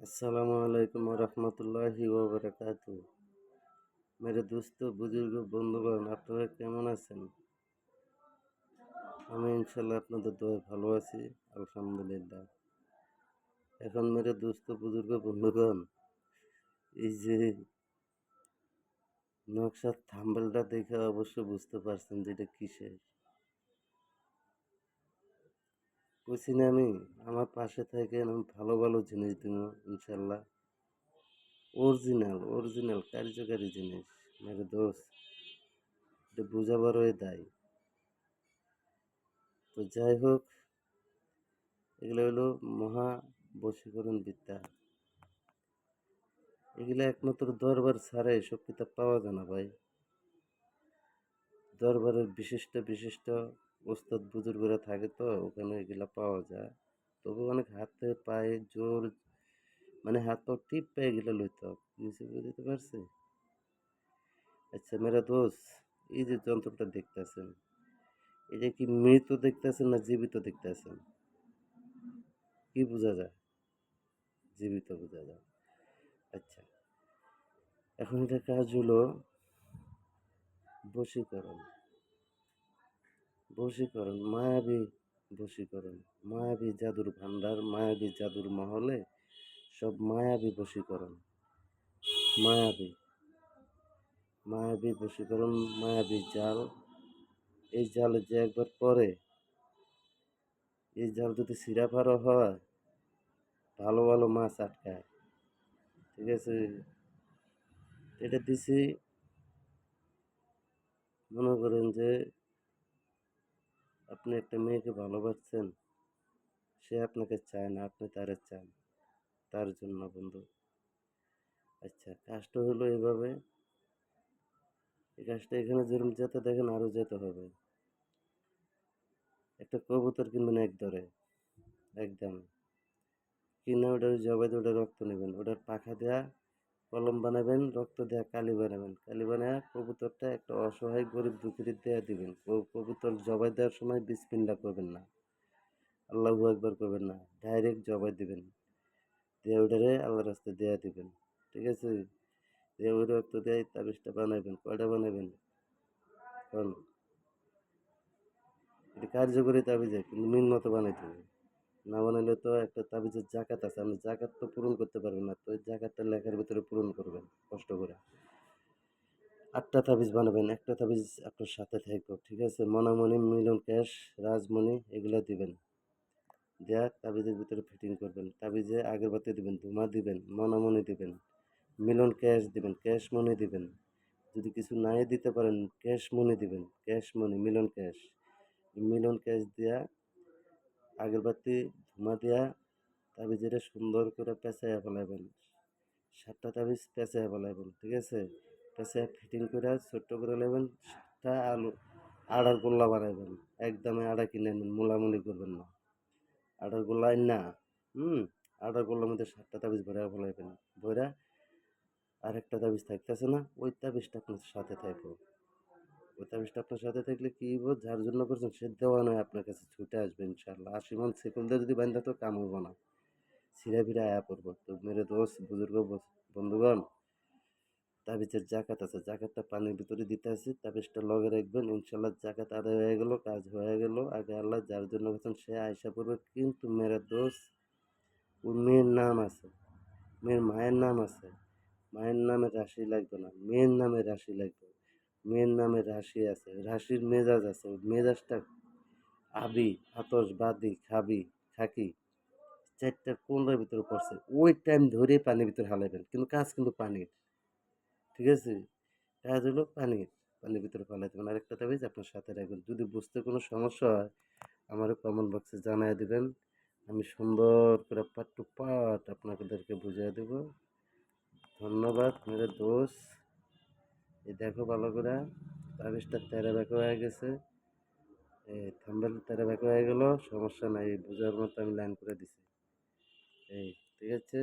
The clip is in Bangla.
আসসালামু আলাইকুম রহমতুল্লাহি ওবরাকাতু মেরে দোস্ত, বুজুর্গ, বন্ধুগণ, আপনারা কেমন আছেন? আমি ইনশাল্লাহ আপনাদের দোয়া ভালো আছি, আলহামদুলিল্লাহ। এখন মেরে দোস্ত, বুজুর্গ, বন্ধুগণ, এই যে নকশার থাম্বেলটা দেখে অবশ্য বুঝতে পারছেন যে এটা কিসের। বুঝছি না আমি, আমার পাশে থাকেন ভালো ভালো জিনিস দিব, ইনশাল্লাহ। অরিজিনাল অরিজিনাল কার্যকারী জিনিস মেরে দোষ। এটা বোঝাবারই দায়। তো যাই হোক, এগুলো হলো মহা বশীকরণ বিদ্যা। এগুলো একমাত্র দরবার ছাড়া এসব কিতাব পাওয়া যায় না ভাই। দরবারের বিশিষ্ট বিশিষ্ট ওস্তাদ বুজুর্গরা থাকে তো, ওখানে এগুলা পাওয়া যায়। তবে অনেক হাতে পায়ে জোর মানে হাত পা টিপ পেয়ে গেলে লইতে হবে। বুঝতে পারছি? আচ্ছা মেরা দোষ এই যে যন্ত্রটা দেখতেছেন এটা কি মৃত দেখতেছেন না জীবিত দেখতেছেন? কি বোঝা যায়? জীবিত বোঝা যায়। আচ্ছা এখন এটা কাজ হলো বশীকরণ। বশীকরণ, মায়াবী বশীকরণ, মায়াবী জাদুর ভান্ডার মায়াবী জাদুর মহলে সব মায়াবী বশীকরণ, মায়াবী মায়াবী বশীকরণ, মায়াবী জাল। এই জালে যে একবার পরে, এই জাল যদি সিরা ফারো হয়, ভালো ভালো মাছ আটকায়। ঠিক আছে? এটা দিছি। মনে করেন যে আপনি একটা মেয়েকে ভালোবাসছেন, সে আপনাকে চায় না, আপনি তারে চান। তার জন্য বন্ধু। আচ্ছা কাজটা হলো এভাবে। এই কাজটা এখানে যেরকম যেতে দেখেন আরও যেতে হবে। একটা কবুতর কিনবেন এক দরে, একদম। কিনে ওটার জবাই দিয়ে ওটা রক্ত নেবেন। ওটার পাখা দেয়া কলম বানাবেন, রক্ত দেয়া কালি বানাবেন। কালি বানায় কবুতরটা একটা অসহায়, গরিব দুঃখীর দেয়া দিবেন। কবুতর জবাই দেওয়ার সময় বিসপিল্লা করবেন না। আল্লাহু একবার করবেন না। ডাইরেক্ট জবাই দিবেন। দিয়ে ওটারে আল্লাহ রাস্তায় দেয়া দিবেন। ঠিক আছে? দিয়ে ওই রক্ত দেয় তাবিজটা বানাবেন। কয়টা বানাবেন? কারণ এটা কার্যকরী তাবিজে, কিন্তু মিন মতো বানাইতে হবে। না বানাইলে তো একটা তাবিজের জাকাত আছে। আপনি জাকাত তো পূরণ করতে পারবেন না। তো ওই জাকাতটা লেখার ভিতরে পূরণ করবেন, কষ্ট করে। আটটা তাবিজ বানাবেন, একটা তাবিজ আপনার সাথে থাকবে, ঠিক আছে? মনামণি, মিলন ক্যাশ, রাজমণি, এগুলো দিবেন। দেয়া তাবিজের ভিতরে ফিটিং করবেন। তাবিজে আগরবাতি দিবেন, ধুমা দিবেন, মনামণি দিবেন, মিলন ক্যাশ দিবেন ক্যাশ মনি দিবেন। যদি কিছু নাই দিতে পারেন ক্যাশ মনি দিবেন cash money Milan cash. Milan cash দেয়া আগরবাতি ধুমা দেয়া তাবিজের সুন্দর করে পেঁচাইয়া ফেলাইবেন। সাতটা তাবিজ পেঁচাইয়া ফেলাইবেন, ঠিক আছে? পেঁচাইয়া ফিটিং করে ছোট্ট করে নেবেন, সাতটা আলু, আড়ার গোল্লা বানাইবেন। একদমে আড়া কিনে নেন, মোলামুলি করবেন না। আড়ার গোল্লা না, হুম? আড়ার গোল্লার মধ্যে সাতটা তাবিজ ভরা ফেলাইবেন। ভরা আরেকটা তাবিজ থাকতেছে না, ওই তাবিজটা আপনার সাথে থাকবে। ওই তাবিজটা আপনার সাথে থাকলে কি হইব? যার জন্য করছেন সে দেওয়া নয় আপনার কাছে, ছুটে আসবে ইনশাল্লাহ আশি মন সেকেন্ডে যদি বান্ধা তো কাম হইব না। ছিঁড়ে ফিরে আয়া পড়ব। তো মেরে দোষ বুজুর্গ বন্ধুগণ, তাবিজের জাকাত আছে। জাকাতটা পানির ভিতরে দিতে আছে তাবিজটা লগে রাখবেন। ইনশাল্লাহ জাকাত আদায় হয়ে গেল, কাজ হয়ে গেল। আগে আল্লাহ যার জন্য করছেন সে আয়সা পড়বে। কিন্তু মেরে দোষ ওর মেয়ের নাম আছে। মেয়ের মায়ের নাম আছে। মায়ের নামে রাশি লাগবে না। মেয়ের নামে রাশি লাগবে। মেয়ের নামে রাশি আছে, রাশির মেজাজ আছে, মেজাজটা আবি, আতস বাদি, খাবি, খাকি চারটার কোনটার ভিতরে পড়ছে? ওই টাইম ধরে পানির ভিতরে হালাইবেন, কিন্তু কাজ কিন্তু পানির, ঠিক আছে? কাজ হলো পানির পানির ভিতরে ফালাই দেবেন আরেকটা তাবিজ আপনার সাথে রাখবেন, যদি বুঝতে কোনো সমস্যা হয় আমার কমেন্ট বক্সে জানাই দেবেন। আমি সুন্দর করে পাট টু পাট আপনাদেরকে বুঝিয়ে দেব। ধন্যবাদ মেরে দোষ এই দেখো ভালো করে আবিষ্টার তেরা বেঁকা হয়ে গেছে। এই থাম্বেল তেরা বেঁকা হয়ে গেল, সমস্যা নাই, বোঝার মতো আমি লাইন করে দিছি। এই, ঠিক আছে?